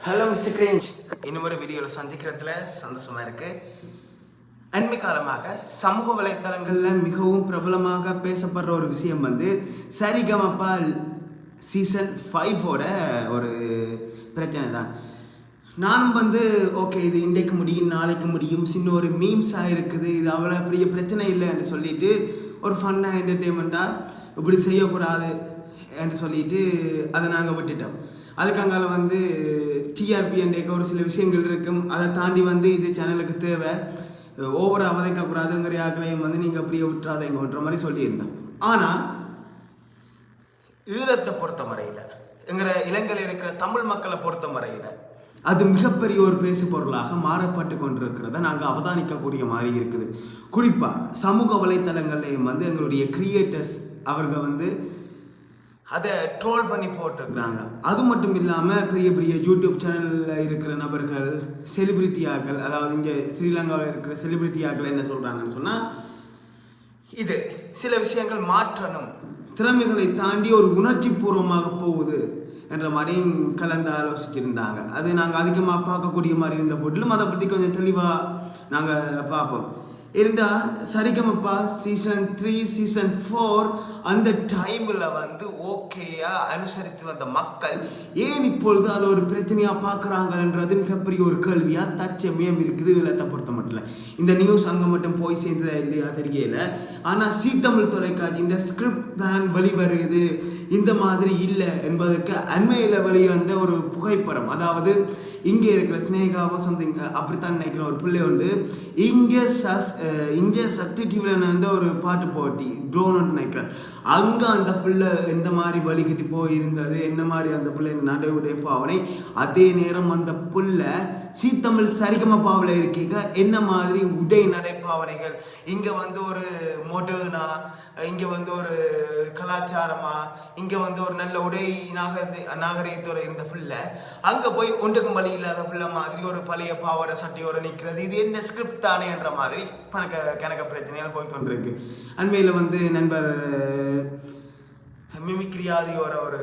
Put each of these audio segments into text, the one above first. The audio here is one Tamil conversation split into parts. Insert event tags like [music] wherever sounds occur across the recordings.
ஹலோ மிஸ்டர் கிரேஞ்ச் இன்னும் ஒரு வீடியோவில் சந்திக்கிறதுல சந்தோஷமாக இருக்குது அண்மை காலமாக சமூக வலைத்தளங்களில் மிகவும் பிரபலமாக பேசப்படுற ஒரு விஷயம் வந்து சரிகமப்பா சீசன் ஃபைவோட ஒரு பிரச்சனை தான். நானும் வந்து ஓகே இது இன்றைக்கு முடியும் நாளைக்கு முடியும் சின்ன ஒரு மீம்ஸாக இருக்குது இது அவ்வளோ பெரிய பிரச்சனை இல்லைன்னு சொல்லிட்டு ஒரு ஃபன்னாக என்டர்டெயின்மெண்ட்டாக இப்படி செய்யக்கூடாது என்று சொல்லிட்டு அதை நாங்கள் விட்டுட்டோம். அதுக்காங்கால வந்து டிஆர்பி என்ற ஒரு சில விஷயங்கள் இருக்கும். அதை தாண்டி வந்து இது சேனலுக்கு தேவை. ஓவர அவதைக்கக்கூடாதுங்கிற யாக்களையும் வந்து நீங்கள் அப்படியே விட்டுறாதீங்கன்ற மாதிரி சொல்லியிருந்தோம் ஆனால் ஈழத்தை பொறுத்த முறையில் எங்கிற இலங்கையில் இருக்கிற தமிழ் மக்களை பொறுத்த முறையில் அது மிகப்பெரிய ஒரு பேசு பொருளாக மாறப்பட்டு கொண்டிருக்கிறத நாங்கள் அவதானிக்கக்கூடிய மாதிரி இருக்குது. குறிப்பாக சமூக வலைத்தளங்கள்லையும் வந்து எங்களுடைய கிரியேட்டர்ஸ் அவர்கள் வந்து அதை ட்ரோல் பண்ணி போட்டிருக்கிறாங்க. அது மட்டும் இல்லாமல் பெரிய பெரிய யூடியூப் சேனலில் இருக்கிற நபர்கள் செலிபிரிட்டியாக்கள் அதாவது இங்கே ஸ்ரீலங்காவில் இருக்கிற செலிபிரிட்டியாக்கள் என்ன சொல்கிறாங்கன்னு சொன்னால் இது சில விஷயங்கள் மாற்றணும். திறமைகளை தாண்டி ஒரு உணர்ச்சி பூர்வமாக போகுது என்ற மாதிரியும் கலந்து ஆலோசிச்சிருந்தாங்க. அது நாங்கள் அதிகமாக பார்க்கக்கூடிய மாதிரி இருந்த போட்டிலும் அதை பற்றி கொஞ்சம் தெளிவாக நாங்கள் பார்ப்போம். இரண்டா Sarigamapa season three season four அந்த டைமில் வந்து ஓகேயா அனுசரித்து வந்த மக்கள் ஏன் இப்பொழுது அதை ஒரு பிரச்சனையாக பார்க்குறாங்கன்றது மிகப்பெரிய ஒரு கேள்வியாக தச்சமயம் இருக்குது இதில் பொறுத்த மட்டும் இந்த நியூஸ் அங்கே மட்டும் போய் சேர்ந்ததா இல்லையா தெரியல. ஆனால் சீத்தமிழ் தொலைக்காட்சி இந்த ஸ்கிரிப்ட் பிளான் வெளிவருது இந்த மாதிரி இல்லை என்பதற்கு அண்மையில் வெளிவந்த ஒரு புகைப்படம் அதாவது இங்கே இருக்கிற ஸ்னேகாவோ சம்திங் அப்படித்தான் நினைக்கிற ஒரு பிள்ளை உண்டு. இங்கே சஸ் இங்கே சக்தி டிவியில் வந்து ஒரு பாட்டு போட்டி ட்ரோன்னு நினைக்கிறேன். அங்கே அந்த பிள்ளை எந்த மாதிரி வழிகட்டி போயிருந்தது? என்ன மாதிரி அந்த பிள்ளை நடைமுறை பாவனை அதே நேரம் அந்த பிள்ளை சீத்தமிழ் சரிகமப்பாவில் இருக்கீங்க. என்ன மாதிரி உடை நடைப்பாவனைகள் இங்கே வந்து ஒரு மொடர்னா இங்கே வந்து ஒரு கலாச்சாரமாக இங்கே வந்து ஒரு நல்ல உடை நாகர நாகரிகத்தோட இருந்த பிள்ளை அங்கே போய் ஒன்றுக்கும் வழி இல்லாத பிள்ளை மாதிரி ஒரு பழைய பாவரை சட்டையோட நிற்கிறது இது என்ன ஸ்கிரிப்ட் தானே என்ற மாதிரி கணக்க கணக்க பிரச்சனைகள் போய்கொண்டிருக்கு அண்மையில் வந்து நண்பர் மிமிக்ரியாதியோட ஒரு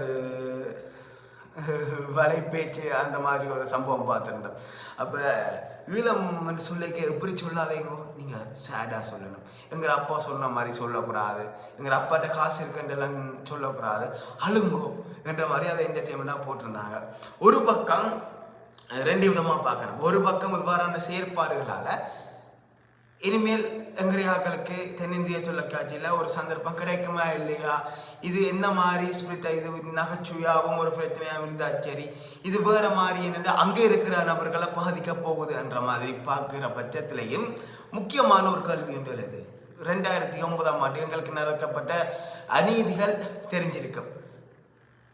[laughs] வலைப்பேச்சு அந்த மாதிரி ஒரு சம்பவம் பார்த்துருந்தோம். அப்போ ஈழம் சொல்லிக்க எப்படி சொல்லாதீங்கோ நீங்கள் சேடாக சொல்லணும். எங்கள் அப்பா சொன்ன மாதிரி சொல்லக்கூடாது. எங்கள் அப்பாட்ட காசு இருக்குன்றெல்லாம் சொல்லக்கூடாது. அழுங்கோ என்ற மாதிரி அதை என்டர்டெயின்மெண்ட்டாக போட்டிருந்தாங்க. ஒரு பக்கம் ரெண்டு விதமாக பார்க்கணும். ஒரு பக்கம் இவ்வாறான செயற்பாடுகளால் இனிமேல் எங்கிரியாக்களுக்கு தென்னிந்திய தொலைக்காட்சியில் ஒரு சந்தர்ப்பம் கிடைக்குமா இல்லையா? இது என்ன மாதிரி ஸ்பிரிட் இது நகைச்சுவையாகவும் ஒரு பிரச்சனையாக இருந்தால் சரி. இது வேற மாதிரி என்னென்று அங்கே இருக்கிற நபர்களை பாதிக்க போகுது என்ற மாதிரி பார்க்குற பட்சத்திலையும் முக்கியமான ஒரு கல்வி என்று இது ரெண்டாயிரத்தி ஒன்பதாம் ஆண்டு எங்களுக்கு நடக்கப்பட்ட அநீதிகள் தெரிஞ்சிருக்கும்.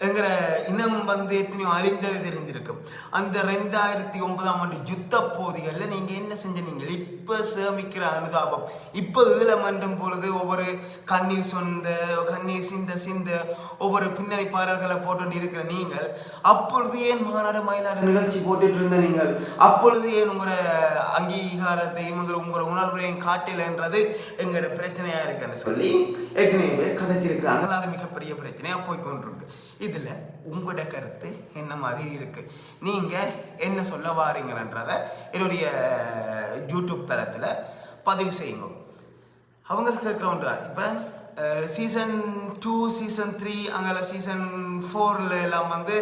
என்கிற இனம் வந்து எத்தனையோ அழிந்தது தெரிஞ்சிருக்கும் அந்த ரெண்டாயிரத்தி ஒன்பதாம் ஆண்டு யுத்த போதிகளில் நீங்கள் என்ன செஞ்சீங்க இப்போ சேமிக்கிற அனுதாபம். இப்போ ஈழமன்றும் பொழுது ஒவ்வொரு கண்ணீர் சொந்த கண்ணீர் சிந்த சிந்த ஒவ்வொரு பின்னணிப்பாளர்களை போட்டு இருக்கிற நீங்கள் அப்பொழுது ஏன் மாநாடு மயிலாடு நிகழ்ச்சி போட்டுட்டு இருந்த நீங்கள்? அப்பொழுது ஏன் உங்களோட அங்கீகாரத்தையும் உங்கள் உங்களோட உணர்வையும் காட்டலைன்றது எங்கிற பிரச்சனையாக இருக்குன்னு சொல்லி ஏற்கனவே கதைச்சிருக்கிறாங்க அது மிகப்பெரிய பிரச்சனையாக போய்கொண்டிருக்கு இது இதில் உங்களோட கருத்து என்ன மாதிரி இருக்குது நீங்கள் என்ன சொல்ல வாரீங்கன்றத என்னுடைய யூடியூப் தளத்தில் பதிவு செய்யுங்க. அவங்களுக்கு கேட்குறோன்றா இப்போ சீசன் டூ சீசன் த்ரீ அங்கே சீசன் ஃபோரில் எல்லாம் வந்து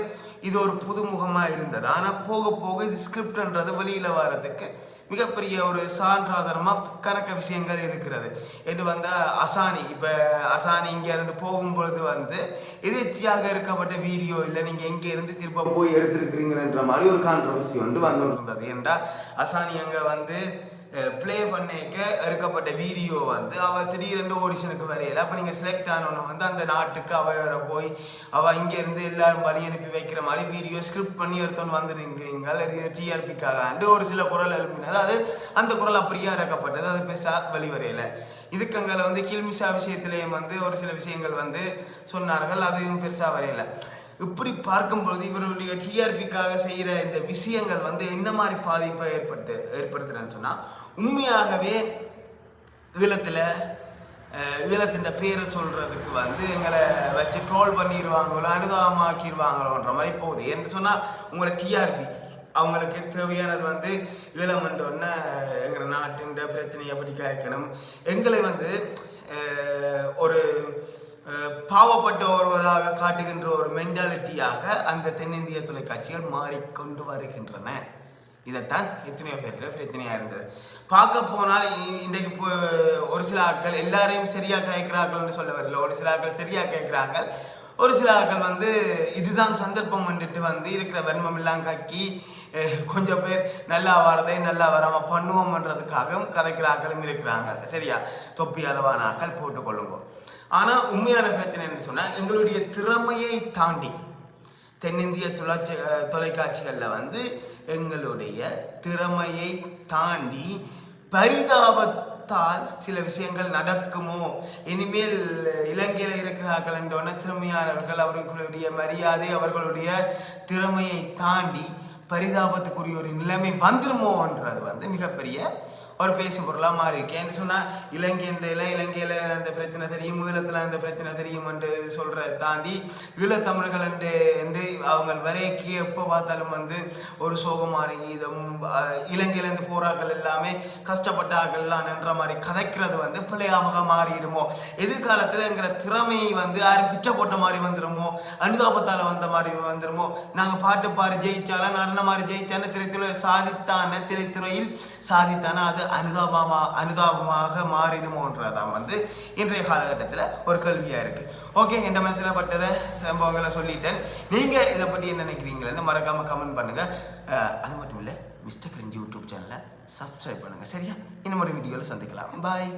இது ஒரு புதுமுகமாக இருந்தது. ஆனால் போக போக இது ஸ்கிரிப்ட்ன்றது வெளியில் வர்றதுக்கு மிகப்பெரிய ஒரு சான்றாதாரமாக கணக்க விஷயங்கள் இருக்கிறது. இது வந்து அசானி இப்போ அசானி இங்கேருந்து போகும்பொழுது வந்து எதிர்த்தியாக இருக்கப்பட்ட வீடியோ இல்லை நீங்கள் இங்கேருந்து திரும்ப போய் எடுத்துருக்கிறீங்கன்ற மாதிரி ஒரு கான்ட்ரவர்சி வந்து வந்து இருந்தது ஏன்டா அசானி அங்கே வந்து ப்ளே பண்ணிக்க எடுக்கப்பட்ட வீடியோ வந்து அவள் திடீரென்று ஆடிஷனுக்கு வரையில. அப்போ நீங்கள் செலக்ட் ஆனோன்னு வந்து அந்த நாட்டுக்கு அவ போய் அவள் இங்கேருந்து எல்லாரும் வழி அனுப்பி வைக்கிற மாதிரி வீடியோ ஸ்கிரிப்ட் பண்ணி எடுத்தோன்னு வந்துருங்கிறீங்க டிஆர்பிக்காக ஒரு சில குரல் எழுப்பினது. அது அந்த குரல் அப்படியே இறக்கப்பட்டது அது பெருசாக வெளிவரையில இதுக்கங்களை வந்து கில்மிஷா விஷயத்திலேயும் வந்து ஒரு சில விஷயங்கள் வந்து சொன்னார்கள். அதுவும் பெருசாக வரையலை. இப்படி பார்க்கும்பொழுது இவருடைய டிஆர்பிக்காக செய்கிற இந்த விஷயங்கள் வந்து என்ன மாதிரி பாதிப்பை ஏற்படுத்து ஏற்படுத்துறேன்னு சொன்னால் உண்மையாகவே ஈழத்தில் ஈழத்தின் பேரை சொல்கிறதுக்கு வந்து எங்களை வச்சு ட்ரோல் பண்ணிடுவாங்களோ அனுதாபமாக்கிடுவாங்களோன்ற மாதிரி போகுது. என்று சொன்னால் உங்களோட டிஆர்பி அவங்களுக்கு தேவையானது வந்து ஈழமன்றோன்னா எங்கள் நாட்டின் பிரச்சனையை பற்றி கேட்கணும். எங்களை வந்து ஒரு பாவப்பட்ட ஒருவராக காட்டுகின்ற ஒரு மென்டாலிட்டியாக அந்த தென்னிந்திய தொலைக்காட்சிகள் மாறிக்கொண்டு வருகின்றன. இதைத்தான் எத்தனையோ பேர் பிரச்சனையாக இருந்தது. பார்க்க போனால் இ- இன்றைக்கு இப்போ ஒரு சில ஆட்கள் எல்லாரையும் சரியாக கேட்கிறார்கள்னு சொல்ல வரல. ஒரு சில ஆட்கள் சரியாக கேட்குறாங்க ஒரு சில ஆட்கள் வந்து இதுதான் சந்தர்ப்பம் வந்துட்டு வந்து இருக்கிற வன்மம் எல்லாம் கக்கி கொஞ்சம் பேர் நல்லா வரதே நல்லா வராமல் பண்ணுவோம்ன்றதுக்காகவும் கதைக்கிற ஆக்களும் இருக்கிறாங்க. சரியா? தொப்பி அளவான ஆட்கள் போட்டுக்கொள்ளுங்க ஆனால் உண்மையான பிரச்சனை என்ன சொன்னால் எங்களுடைய திறமையை தாண்டி தென்னிந்திய தொலைச்சி தொலைக்காட்சிகளில் வந்து எங்களுடைய திறமையை தாண்டி பரிதாபத்தால் சில விஷயங்கள் நடக்குமோ? இனிமேல் இலங்கையில் இருக்கிறார்கள் என்றோன திறமையானவர்கள் அவர்களுடைய மரியாதை அவர்களுடைய திறமையை தாண்டி பரிதாபத்துக்குரிய ஒரு நிலைமை வந்துருமோன்றது வந்து மிகப்பெரிய ஒரு பேசும் பொருளாக மாறி இருக்கு. ஏன்னு சொன்னால் இலங்கையில இலங்கையில் அந்த பிரச்சனை தெரியும் ஈழத்தில் அந்த பிரச்சனை தெரியும் என்று சொல்கிறத தாண்டி ஈழத்தமிழர்கள் என்று என்று அவங்க வரைக்கு எப்போ பார்த்தாலும் வந்து ஒரு சோகமான கீதம் இலங்கையில் இலங்கையிலேருந்து போராக்கள் எல்லாமே கஷ்டப்பட்ட ஆக்கள்லாம் நின்ற மாதிரி கதைக்கிறது வந்து பிள்ளையாக மாறிடுமோ? எதிர்காலத்தில் எங்கிற திறமை வந்து யாரும் பிச்சை போட்ட மாதிரி வந்துடுமோ அனுதாபத்தால் வந்த மாதிரி வந்துடுமோ நாங்கள் பாட்டு பாரு ஜெயிச்சாலும் நடன மாதிரி ஜெயிச்சான திரைத்துறை சாதித்தான திரைத்துறையில் சாதித்தான அது அனுதாபமா அனுதாபமாக மாறிடுமோன்றதான் வந்து இன்றைய காலகட்டத்தில் ஒரு கேள்வியாக இருக்குது ஓகே என் மனசில் பட்டதை சம்பவங்களை சொல்லிட்டேன். நீங்கள் இதை பற்றி என்ன நினைக்கிறீங்களேன்னு மறக்காமல் கமெண்ட் பண்ணுங்கள் அது மட்டும் இல்லை மிஸ்டர் கிரிஞ்சி யூடியூப் சேனலை சப்ஸ்கிரைப் பண்ணுங்கள் சரியா? இன்னும் ஒரு வீடியோவில் சந்திக்கலாம். பாய்